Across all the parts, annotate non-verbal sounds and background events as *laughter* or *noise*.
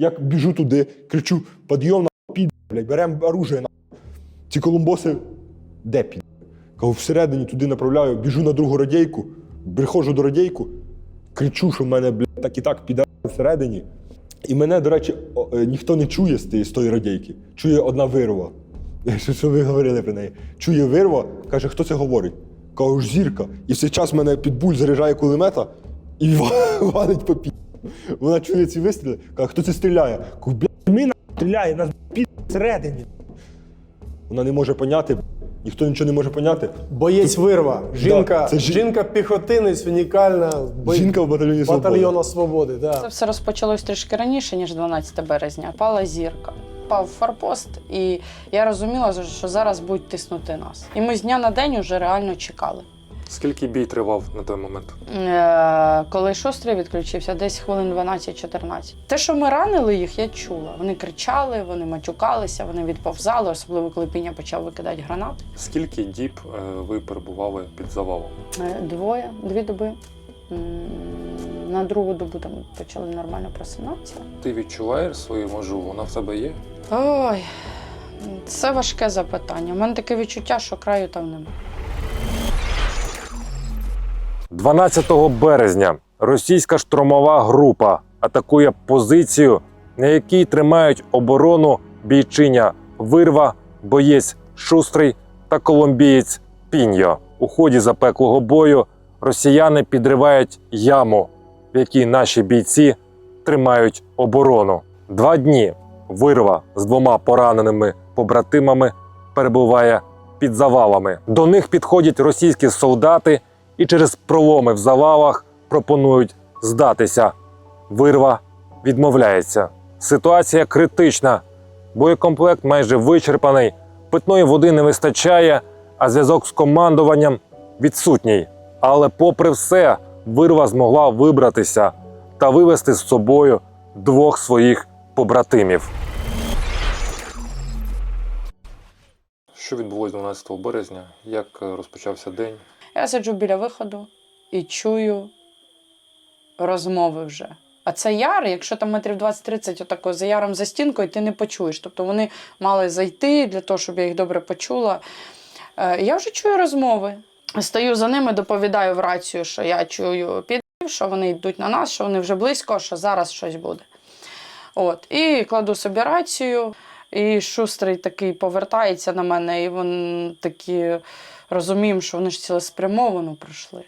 Я біжу туди, кричу: підйом на під, блядь, беремо оружие. Ці колумбоси де під? Кажу, всередині туди направляю, біжу на другу радійку, приходжу до радійку, кричу, що в мене, блядь, так і так піде всередині. І мене, до речі, е, ніхто не чує з тої радійки. Чує одна вирва. *laughs* Що, що ви говорили про неї? Чує вирва, каже, хто це говорить? Кажу, зірка. І в цей час мене підбуль заряджає кулемета і *laughs* валить по пі. Вона чує ці вистріли, каже, хто це стріляє? Кажу, блядь, стріляє, нас під всередині. Вона не може поняти, ніхто нічого не може поняти. Боєць вирва. Жінка, це жі- жінка піхотинець, унікальна бой- Жінка в батальйоні «Свобода». батальйону свободи. Да. Це все розпочалось трішки раніше, ніж 12 березня. Пала зірка. Пав форпост, і я розуміла, що зараз будуть тиснути нас. І ми з дня на день уже реально чекали. Скільки бій тривав на той момент? Е, коли шустрий відключився, десь хвилин 12-14. Те, що ми ранили їх, я чула. Вони кричали, вони матюкалися, вони відповзали, особливо коли піня почав викидати гранати. Скільки діб е, ви перебували під завалом? Е, Двоє, дві доби. М, На другу добу там почали нормально просинатися. Ти відчуваєш свою межу? Вона в тебе є? Ой, це важке запитання. У мене таке відчуття, що краю там немає. 12 березня російська штурмова група атакує позицію, на якій тримають оборону бійчиня Вирва, боєць Шустрий та колумбієць Піньо. У ході запеклого бою росіяни підривають яму, в якій наші бійці тримають оборону. Два дні вирва з двома пораненими побратимами перебуває під завалами. До них підходять російські солдати і через проломи в завалах пропонують здатися. Вирва відмовляється. Ситуація критична. Боєкомплект майже вичерпаний, питної води не вистачає, а зв'язок з командуванням відсутній. Але, попри все, вирва змогла вибратися та вивести з собою двох своїх побратимів. Що відбулось 12 березня? Як е, розпочався день? Я сиджу біля виходу і чую розмови вже. А це яр, якщо там метрів 20-30 отако за яром за стінкою, ти не почуєш. Тобто вони мали зайти для того, щоб я їх добре почула. Е, Я вже чую розмови. Стою за ними, доповідаю в рацію, що я чую підрив, що вони йдуть на нас, що вони вже близько, що зараз щось буде. От. І кладу собі рацію, і шустрий такий повертається на мене, і він такі розуміємо, що вони ж цілеспрямовано прийшли.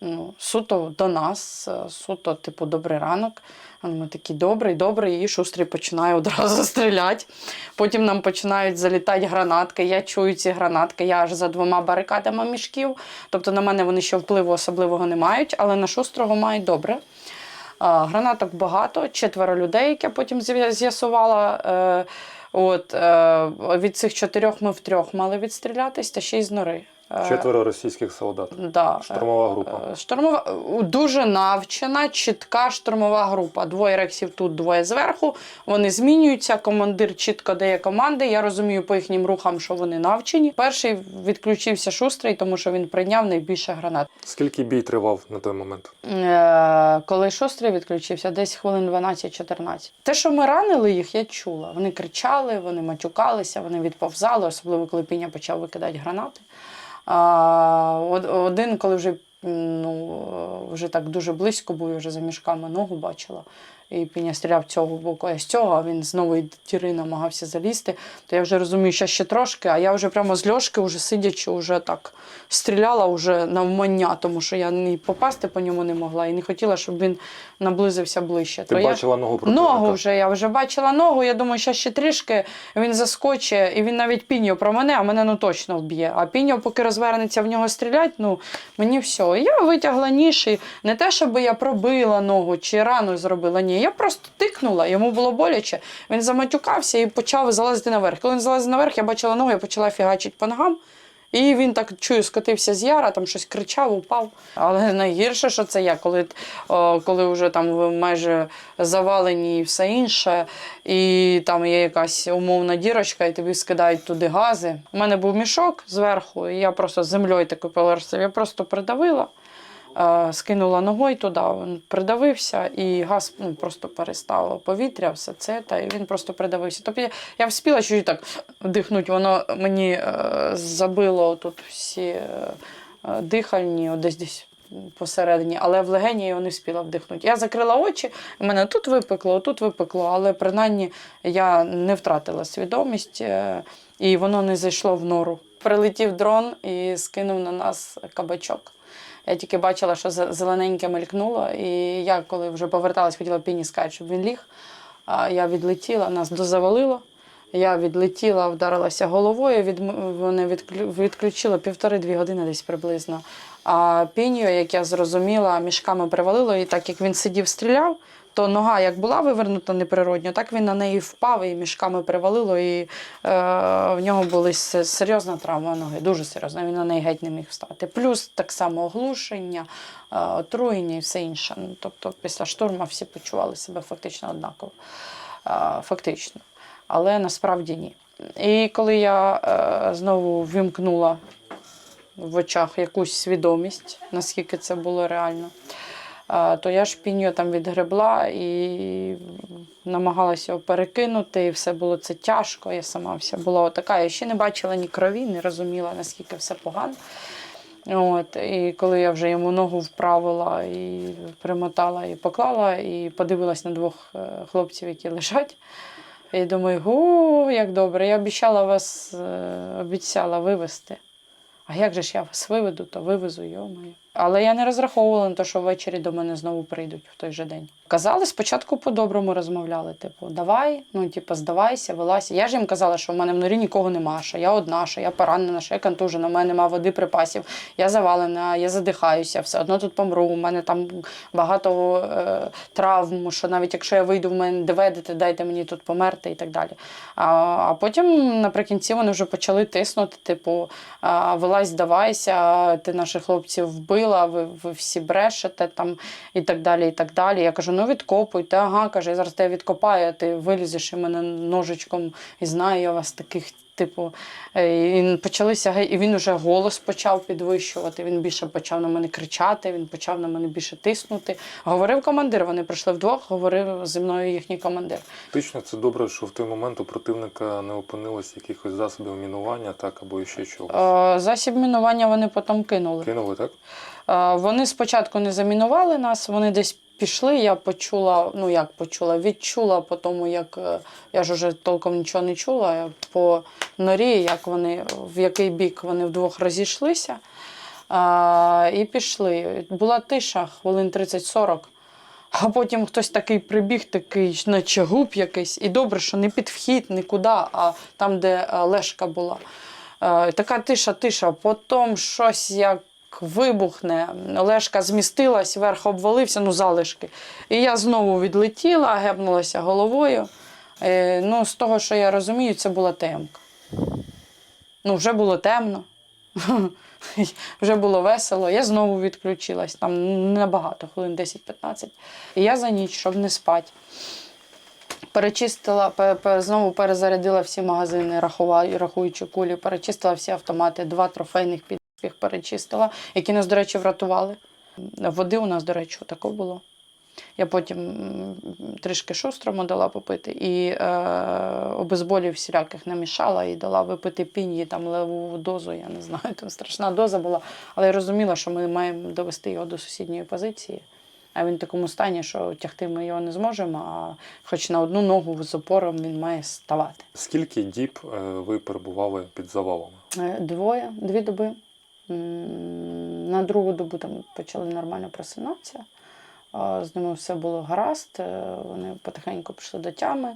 Ну, суто до нас, е, суто, типу, добрий ранок. А Ми такі добрий, добрий, і шустрий починає одразу *laughs* стріляти. Потім нам починають залітати гранатки. Я чую ці гранатки, я аж за двома барикадами мішків. Тобто на мене вони ще впливу особливого не мають, але на шустрого мають добре. Гранаток багато, четверо людей, як я потім з'ясувала. Е, От, е, від цих чотирьох ми втрьох мали відстрілятись, та ще й з нори. Е, Четверо російських солдат. Да. Штурмова група. Е, Штурмова е, дуже навчена, чітка штурмова група. Двоє рексів тут, двоє зверху. Вони змінюються. Командир чітко дає команди. Я розумію по їхнім рухам, що вони навчені. Перший відключився шустрий, тому що він прийняв найбільше гранат. Скільки бій тривав на той момент? Е, Коли шустрий відключився, десь хвилин 12-14. Те, що ми ранили їх, я чула. Вони кричали, вони матюкалися, вони відповзали, особливо коли піня почав викидати гранати. А, од- один, коли вже, ну, вже так дуже близько був, вже за мішками ногу бачила. І піня стріляв цього боку, а з цього, а він знову і тіри намагався залізти. То я вже розумію, що ще трошки, а я вже прямо з льошки, вже сидячи, вже так стріляла вже навмання, тому що я ні попасти по ньому не могла і не хотіла, щоб він наблизився ближче. Ти То я- бачила ногу противника? Ногу вже, я вже бачила ногу. Я думаю, що ще трішки він заскочить, і він навіть піньо про мене, а мене ну точно вб'є. А піньо, поки розвернеться в нього стрілять, ну мені все. І Я витягла ніж, і не те, щоб я пробила ногу чи рану зробила. Ні, я просто тикнула, йому було боляче. Він заматюкався і почав залазити наверх. Коли він залазив наверх, я бачила ногу, я почала фігачити по ногам. І він так чую, скотився з яра, там щось кричав, упав. Але найгірше, що це я, коли, о, коли вже там майже завалені і все інше, і там є якась умовна дірочка, і тобі скидають туди гази. У мене був мішок зверху, і я просто землею такою поверсив, я просто придавила. Е, скинула ногою туди, він придавився, і газ ну, просто перестало повітря, все це, та і він просто придавився. Тобто я, я вспіла чуть так дихнути, воно мені е, забило тут всі е, дихальні, десь десь посередині, але в легені його не встигла вдихнути. Я закрила очі, і мене тут випекло, тут випекло, але принаймні я не втратила свідомість, е, і воно не зайшло в нору. Прилетів дрон і скинув на нас кабачок. Я тільки бачила, що зе- зелененьке мелькнуло, і я, коли вже поверталась, хотіла піні сказати, щоб він ліг. Я відлетіла, нас дозавалило. Я відлетіла, вдарилася головою, від, вони відклю- відключили півтори-дві години десь приблизно. А пінію, як я зрозуміла, мішками привалило, і так як він сидів, стріляв, то нога як була вивернута неприродньо, так він на неї впав і мішками привалило, і е, в нього була серйозна травма ноги, дуже серйозна. Він на неї геть не міг встати. Плюс так само оглушення, е, отруєння і все інше. Ну, тобто після штурму всі почували себе фактично однаково. Е, фактично. Але насправді ні. І коли я е, знову вімкнула в очах якусь свідомість, наскільки це було реально, то я ж піню там відгребла і намагалася його перекинути, і все було це тяжко. Я сама вся була отака. Я ще не бачила ні крові, не розуміла, наскільки все погано. От, і коли я вже йому ногу вправила і примотала і поклала, і подивилась на двох е, хлопців, які лежать. І думаю, о, як добре, я обіцяла вас, е, обіцяла вивезти. А як же ж я вас виведу, то вивезу, йомаю. Але я не розраховувала на те, що ввечері до мене знову прийдуть в той же день. Казали, спочатку по-доброму розмовляли. Типу, давай, ну типу, здавайся, вилазь. Я ж їм казала, що в мене в норі нікого нема, що я одна, що я поранена, що я контужена, в мене нема води, припасів, я завалена, я задихаюся, все одно тут помру. У мене там багато е, травм, що навіть якщо я вийду, в мене доведете, дайте мені тут померти і так далі. А, а потім наприкінці вони вже почали тиснути, типу, вилазь, здавайся, ти наших хлопців вбила, ви, ви всі брешете там і так далі. і так далі. Я кажу, ну відкопуйте, ага, каже, я зараз тебе відкопаю, а ти вилізеш і мене ножичком і знаю я вас таких. Типу, е, і почалися ге- і він вже голос почав підвищувати. Він більше почав на мене кричати, він почав на мене більше тиснути. Говорив командир. Вони прийшли вдвох, говорив зі мною їхній командир. Фактично, це добре, що в той момент у противника не опинилось якихось засобів мінування, так або ще чогось. Е, Засіб мінування вони потім кинули. Кинули, так? Е, Вони спочатку не замінували нас, вони десь пішли. Я почула, ну як почула, відчула по тому, як е, я ж уже толком нічого не чула. я По норі, як вони, в який бік вони вдвох розійшлися. Е, І пішли. Була тиша, хвилин 30-40. А потім хтось такий прибіг, такий, наче губ якийсь. І добре, що не під вхід, нікуди, а там, де е, лешка була. Е, Така тиша, тиша. Потім щось як вибухне. Лешка змістилась, верх обвалився, ну залишки. І я знову відлетіла, гепнулася головою. Е, Ну, з того, що я розумію, це була темка. Ну, вже було темно. *laughs* Вже було весело, я знову відключилась, там небагато, хвилин 10-15. І я за ніч, щоб не спати. Перечистила, пе- пе- знову перезарядила всі магазини, рахуючи кулі, перечистила всі автомати, два трофейних підських перечистила, які нас, до речі, врятували. Води у нас, до речі, тако було. Я потім трішки шустрому дала попити і е, обезболів всіляких намішала і дала випити пінії, там левову дозу, я не знаю, там страшна доза була. Але я розуміла, що ми маємо довести його до сусідньої позиції. А він в такому стані, що тягти ми його не зможемо, а хоч на одну ногу з опором він має ставати. Скільки діб е, ви перебували під завалами? Е, Двоє, дві доби. На другу добу там почали нормально просинатися. Е, З ними все було гаразд. е, Вони потихеньку пішли до тями.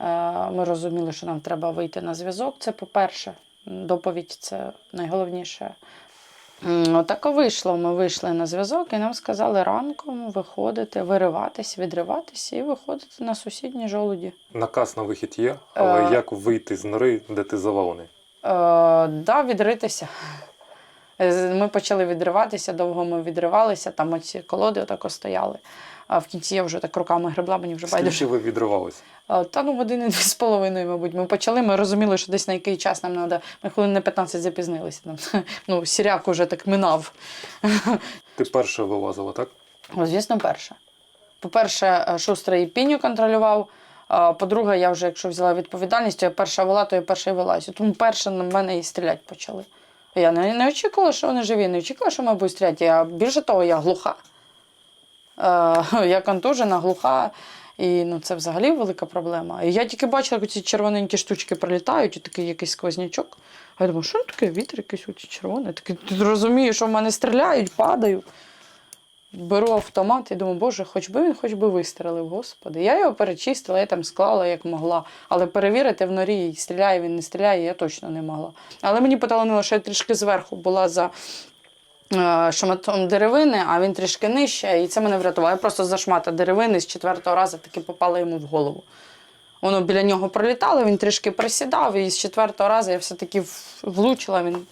Е, Ми розуміли, що нам треба вийти на зв'язок. Це по-перше. Доповідь це найголовніше. М, Отак і вийшло. Ми вийшли на зв'язок і нам сказали ранком виходити, вириватись, відриватись і виходити на сусідні жолуді. Наказ на вихід є, але Е. як вийти з нори, де ти завалений? Е, да, відритися. Е, Ми почали відриватися, довго ми відривалися, там оці колоди отако стояли. А в кінці я вже так руками гребла, мені вже байдуже. Скільки ви відривалися? Та ну години дві з половиною, мабуть. Ми почали, ми розуміли, що десь на який час нам треба. Ми хвилин на 15 запізнилися. Там. *laughs* Ну, сіряк уже так минав. *laughs* Ти перша вилазила, так? Ну, Звісно, перше. По-перше, е, шустрий піню контролював. По-друге, я вже, якщо взяла відповідальність, то я перша вела, то я перша і вилазю. Тому перше на мене і стріляти почали. Я не, не очікувала, що вони живі, не очікувала, що ми будуть стріляти. Я, більше того, я глуха. Е, *laughs* я контужена, глуха. І ну, це взагалі велика проблема. І я тільки бачила, як ці червоненькі штучки прилітають, і такий якийсь сквознячок. А я думаю, що таке вітер якийсь у червоний. Такий, ти розумієш, що в мене стріляють, падаю. Беру автомат і думаю, боже, хоч би він хоч би вистрелив, господи. Я його перечистила, я там склала як могла. Але перевірити в норі, стріляє він, не стріляє, я точно не могла. Але мені поталанило, що я трішки зверху була за е, шматом деревини, а він трішки нижче, і це мене врятувало. Я просто за шмата деревини з четвертого разу таки попала йому в голову. Воно біля нього пролітало, він трішки присідав, і з четвертого разу я все-таки влучила. Він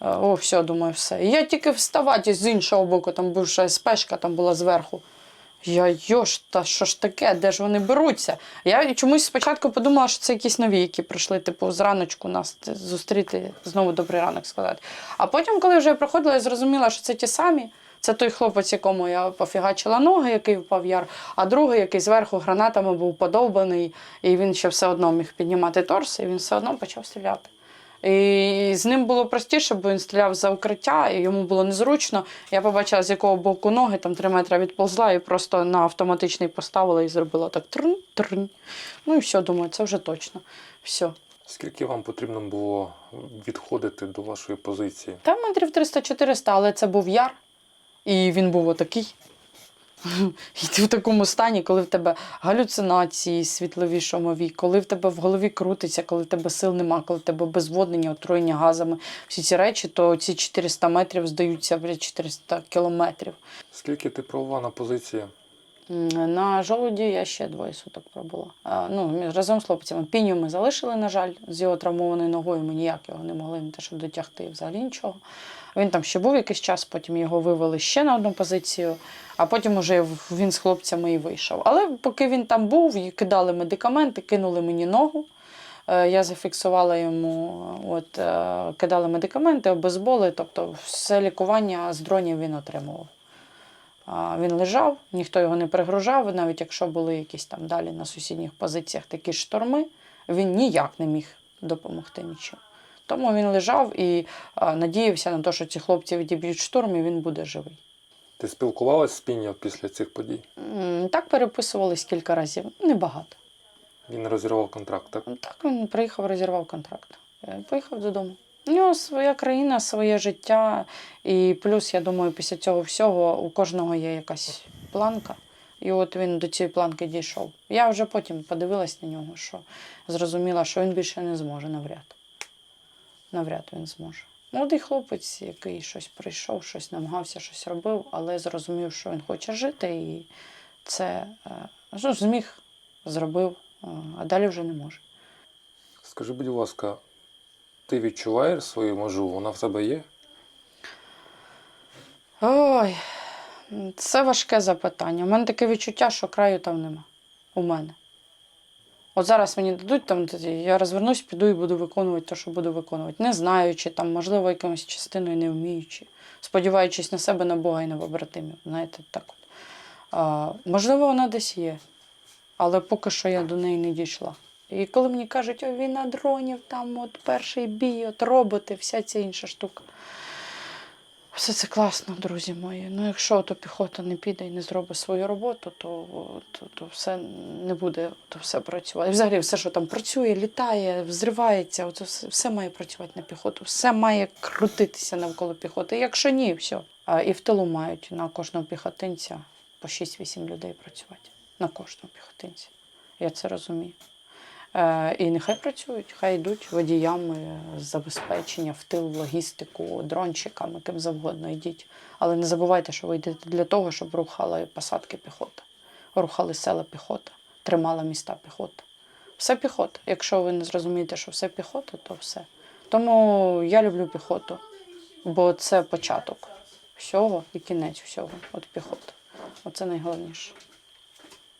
о, все, думаю, все. І я тільки вставати з іншого боку, там бувша спешка там була зверху. Я йош, та що ж таке, де ж вони беруться? Я чомусь спочатку подумала, що це якісь нові, які прийшли, типу, зраночку нас зустріти, знову добрий ранок сказати. А потім, коли вже я проходила, я зрозуміла, що це ті самі. Це той хлопець, якому я пофігачила ноги, який впав яр, а другий, який зверху гранатами був подовбаний, і він ще все одно міг піднімати торс, і він все одно почав стріляти. І з ним було простіше, бо він стріляв за укриття, і йому було незручно. Я побачила, з якого боку ноги, там три метри відползла, і просто на автоматичний поставила і зробила так трн, трн. Ну і все, думаю, це вже точно. Все. Скільки вам потрібно було відходити до вашої позиції? Там метрів 300-400, але це був яр, і він був отакий. *laughs* І ти в такому стані, коли в тебе галюцинації світлові, шумові, коли в тебе в голові крутиться, коли в тебе сил нема, коли в тебе безводнення, отруєння газами, всі ці речі, то ці 400 метрів здаються блядь, 400 кілометрів. Скільки ти пробувала на позиції? На жолуді я ще двоє суток пробула. Ну, разом з хлопцями. Піню ми залишили, на жаль, з його травмованою ногою. Ми ніяк його не могли не те, щоб дотягти взагалі нічого. Він там ще був якийсь час, потім його вивели ще на одну позицію, а потім уже він з хлопцями і вийшов. Але поки він там був, кидали медикаменти, кинули мені ногу. Е, Я зафіксувала йому, от, е, кидали медикаменти, обезболи, тобто все лікування з дронів він отримував. Він лежав, ніхто його не пригружав, навіть якщо були якісь там далі на сусідніх позиціях такі шторми, він ніяк не міг допомогти нічим. Тому він лежав і надіявся на те, що ці хлопці відіб'ють шторм і він буде живий. Ти спілкувалась з Піньо після цих подій? Так переписувались кілька разів, небагато. Він розірвав контракт, так? Так він приїхав, розірвав контракт. Е, Поїхав додому. У нього своя країна, своє життя. І плюс, я думаю, після цього всього у кожного є якась планка. І от він до цієї планки дійшов. Я вже потім подивилась на нього, що зрозуміла, що він більше не зможе навряд. Навряд він зможе. Молодий хлопець, який щось прийшов, щось намагався, щось робив, але зрозумів, що він хоче жити, і це е, ну, зміг, зробив, е, а далі вже не може. Скажи, будь ласка, ти відчуваєш свою межу? Вона в тебе є? Ой, це важке запитання. У мене таке відчуття, що краю там нема. У мене. От зараз мені дадуть там, я розвернусь, піду і буду виконувати те, що буду виконувати. Не знаючи, там, можливо, якимось частиною не вміючи, сподіваючись на себе, на Бога і на побратимів. Знаєте, так от. А, можливо, вона десь є, але поки що я до неї не дійшла. І коли мені кажуть, о, війна дронів, там от перший бій, от роботи, вся ця інша штука. Все це класно, друзі мої. Ну, якщо то піхота не піде і не зробить свою роботу, то, то, то все не буде то все працювати. Взагалі, все, що там працює, літає, взривається, оце все, все має працювати на піхоту, все має крутитися навколо піхоти. Якщо ні, все. А, і в тилу мають на кожного піхотинця по 6-8 людей працювати. На кожного піхотинця. Я це розумію. Е, і нехай працюють, хай йдуть водіями забезпечення в тил, в логістику, дрончиками, ким завгодно йдіть. Але не забувайте, що ви йдете для того, щоб рухали посадки піхота, рухали села піхота, тримала міста піхота. Все піхота. Якщо ви не зрозумієте, що все піхота, то все. Тому я люблю піхоту, бо це початок всього і кінець всього. От піхота. Оце найголовніше.